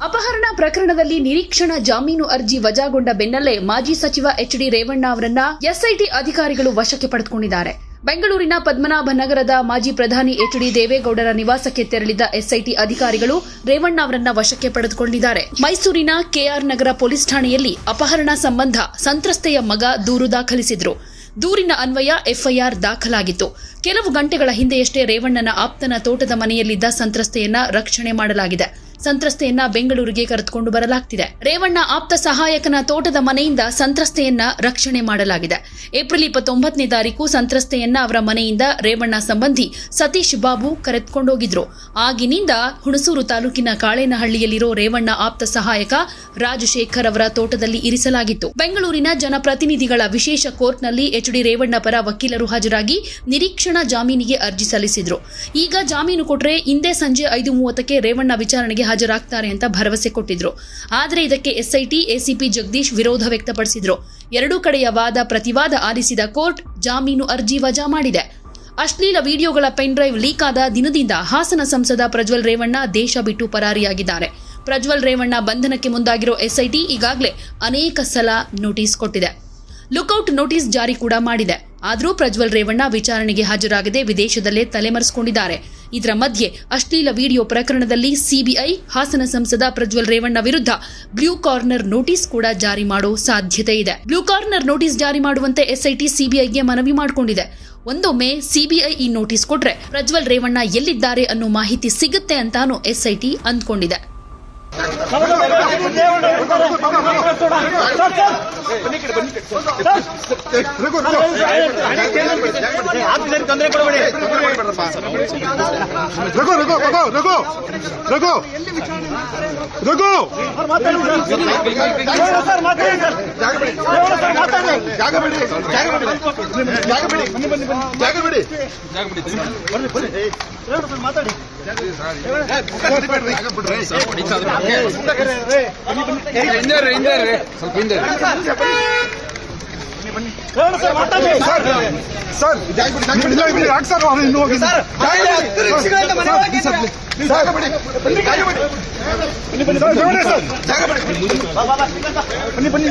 ಅಪಹರಣ ಪ್ರಕರಣದಲ್ಲಿ ನಿರೀಕ್ಷಣಾ ಜಾಮೀನು ಅರ್ಜಿ ವಜಾಗೊಂಡ ಬೆನ್ನಲ್ಲೇ ಮಾಜಿ ಸಚಿವ ಎಚ್ ಡಿ ರೇವಣ್ಣ ಅವರನ್ನ ಎಸ್ಐಟಿ ಅಧಿಕಾರಿಗಳು ವಶಕ್ಕೆ ಪಡೆದುಕೊಂಡಿದ್ದಾರೆ. ಬೆಂಗಳೂರಿನ ಪದ್ಮನಾಭ ನಗರದ ಮಾಜಿ ಪ್ರಧಾನಿ ಎಚ್ ಡಿ ದೇವೇಗೌಡರ ನಿವಾಸಕ್ಕೆ ತೆರಳಿದ ಎಸ್ಐಟಿ ಅಧಿಕಾರಿಗಳು ರೇವಣ್ಣ ಅವರನ್ನ ವಶಕ್ಕೆ ಪಡೆದುಕೊಂಡಿದ್ದಾರೆ. ಮೈಸೂರಿನ ಕೆಆರ್ ನಗರ ಪೊಲೀಸ್ ಠಾಣೆಯಲ್ಲಿ ಅಪಹರಣ ಸಂಬಂಧ ಸಂತ್ರಸ್ತೆಯ ಮಗ ದೂರು ದಾಖಲಿಸಿದ್ರು. ದೂರಿನ ಅನ್ವಯ ಎಫ್ಐಆರ್ ದಾಖಲಾಗಿತ್ತು. ಕೆಲವು ಗಂಟೆಗಳ ಹಿಂದೆಯಷ್ಟೇ ರೇವಣ್ಣನ ಆಪ್ತನ ತೋಟದ ಮನೆಯಲ್ಲಿದ್ದ ಸಂತ್ರಸ್ತೆಯನ್ನ ರಕ್ಷಣೆ ಮಾಡಲಾಗಿದೆ. ಸಂತ್ರಸ್ತೆಯನ್ನ ಬೆಂಗಳೂರಿಗೆ ಕರೆದುಕೊಂಡು ಬರಲಾಗ್ತಿದೆ. ರೇವಣ್ಣ ಆಪ್ತ ಸಹಾಯಕನ ತೋಟದ ಮನೆಯಿಂದ ಸಂತ್ರಸ್ತೆಯನ್ನ ರಕ್ಷಣೆ ಮಾಡಲಾಗಿದೆ. ಏಪ್ರಿಲ್ ಇಪ್ಪತ್ತೊಂಬತ್ತನೇ ತಾರೀಕು ಸಂತ್ರಸ್ತೆಯನ್ನ ಅವರ ಮನೆಯಿಂದ ರೇವಣ್ಣ ಸಂಬಂಧಿ ಸತೀಶ್ ಬಾಬು ಕರೆದುಕೊಂಡೋಗಿದ್ರು. ಆಗಿನಿಂದ ಹುಣಸೂರು ತಾಲೂಕಿನ ಕಾಳೇನಹಳ್ಳಿಯಲ್ಲಿರೋ ರೇವಣ್ಣ ಆಪ್ತ ಸಹಾಯಕ ರಾಜಶೇಖರ್ ಅವರ ತೋಟದಲ್ಲಿ ಇರಿಸಲಾಗಿತ್ತು. ಬೆಂಗಳೂರಿನ ಜನಪ್ರತಿನಿಧಿಗಳ ವಿಶೇಷ ಕೋರ್ಟ್ನಲ್ಲಿ ಎಚ್ ಡಿ ರೇವಣ್ಣ ಪರ ವಕೀಲರು ಹಾಜರಾಗಿ ನಿರೀಕ್ಷಣಾ ಜಾಮೀನಿಗೆ ಅರ್ಜಿ ಸಲ್ಲಿಸಿದ್ರು. ಈಗ ಜಾಮೀನು ಕೊಟ್ರೆ ಇಂದೇ ಸಂಜೆ ಐದು ಮೂವತ್ತಕ್ಕೆ ರೇವಣ್ಣ ವಿಚಾರಣೆಗೆ ಹಾಜರಾಗ್ತಾರೆ ಅಂತ ಭರವಸೆ ಕೊಟ್ಟಿದ್ರು. ಆದರೆ ಇದಕ್ಕೆ ಎಸ್ಐಟಿ, ಎಸಿಪಿ ಜಗದೀಶ್ ವಿರೋಧ ವ್ಯಕ್ತಪಡಿಸಿದ್ರು. ಎರಡೂ ಕಡೆಯ ವಾದ, ಪ್ರತಿವಾದ ಆಲಿಸಿದ ಕೋರ್ಟ್ ಜಾಮೀನು ಅರ್ಜಿ ವಜಾ ಮಾಡಿದೆ. ಅಶ್ಲೀಲ ವಿಡಿಯೋಗಳ ಪೆನ್ ಡ್ರೈವ್ ಲೀಕ್ ಆದ ದಿನದಿಂದ ಹಾಸನ ಸಂಸದ ಪ್ರಜ್ವಲ್ ರೇವಣ್ಣ ದೇಶ ಬಿಟ್ಟು ಪರಾರಿಯಾಗಿದ್ದಾರೆ. ಪ್ರಜ್ವಲ್ ರೇವಣ್ಣ ಬಂಧನಕ್ಕೆ ಮುಂದಾಗಿರೋ ಎಸ್ಐಟಿ ಈಗಾಗಲೇ ಅನೇಕ ಸಲ ನೋಟಿಸ್ ಕೊಟ್ಟಿದೆ. ಲುಕೌಟ್ ನೋಟಿಸ್ ಜಾರಿ ಕೂಡ ಮಾಡಿದೆ. ಆದರೂ ಪ್ರಜ್ವಲ್ ರೇವಣ್ಣ ವಿಚಾರಣೆಗೆ ಹಾಜರಾಗದೆ ವಿದೇಶದಲ್ಲೇ ತಲೆಮರೆಸಿಕೊಂಡಿದ್ದಾರೆ ಇದರ ಮಧ್ಯೆ ಅಶ್ಲೀಲ ವಿಡಿಯೋ ಪ್ರಕರಣದಲ್ಲಿ ಸಿಬಿಐ ಹಾಸನ ಸಂಸದ ಪ್ರಜ್ವಲ್ ರೇವಣ್ಣ ವಿರುದ್ಧ ಬ್ಲೂ ಕಾರ್ನರ್ ನೋಟಿಸ್ ಕೂಡ ಜಾರಿ ಮಾಡೋ ಸಾಧ್ಯತೆ ಇದೆ ಬ್ಲೂ ಕಾರ್ನರ್ ನೋಟಿಸ್ ಜಾರಿ ಮಾಡುವಂತೆ ಎಸ್ಐಟಿ ಸಿಬಿಐಗೆ ಮನವಿ ಮಾಡಿಕೊಂಡಿದೆ ಒಂದೊಮ್ಮೆ ಸಿಬಿಐ ಈ ನೋಟಿಸ್ ಕೊಟ್ರೆ ಪ್ರಜ್ವಲ್ ರೇವಣ್ಣ ಎಲ್ಲಿದ್ದಾರೆ ಅನ್ನೋ ಮಾಹಿತಿ ಸಿಗುತ್ತೆ ಅಂತಾನು ಎಸ್ಐಟಿ ಅಂದ್ಕೊಂಡಿದೆ ತೊಂದರೆ ಕೊಡಬೇಡಿ ರಘು ರಘು ರಘು ರಘು ರಘು ರಘು ಜಾಗ ಬಿಡಿ ಜಾಗ ಬಿಡಿ ಜಾಗ ಬಿಡಿ ಜಾಗ ಬಿಡಿ ಜಾಗ ಬಿಡಿ ಜಾಗ ಬಿಡಿ ಜಾಗ ಬಿಡಿ ಯಾಕೆ ಸರ್ ಅವ್ರು ಇನ್ನೂ ಹೋಗಿ ಸರ್ ಸರ್, ಸರ್ ಬನ್ನಿ ಬನ್ನಿ.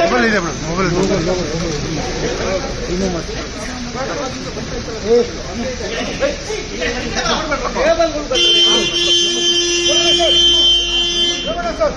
ಮೊಬೈಲ್ ಇದೆ.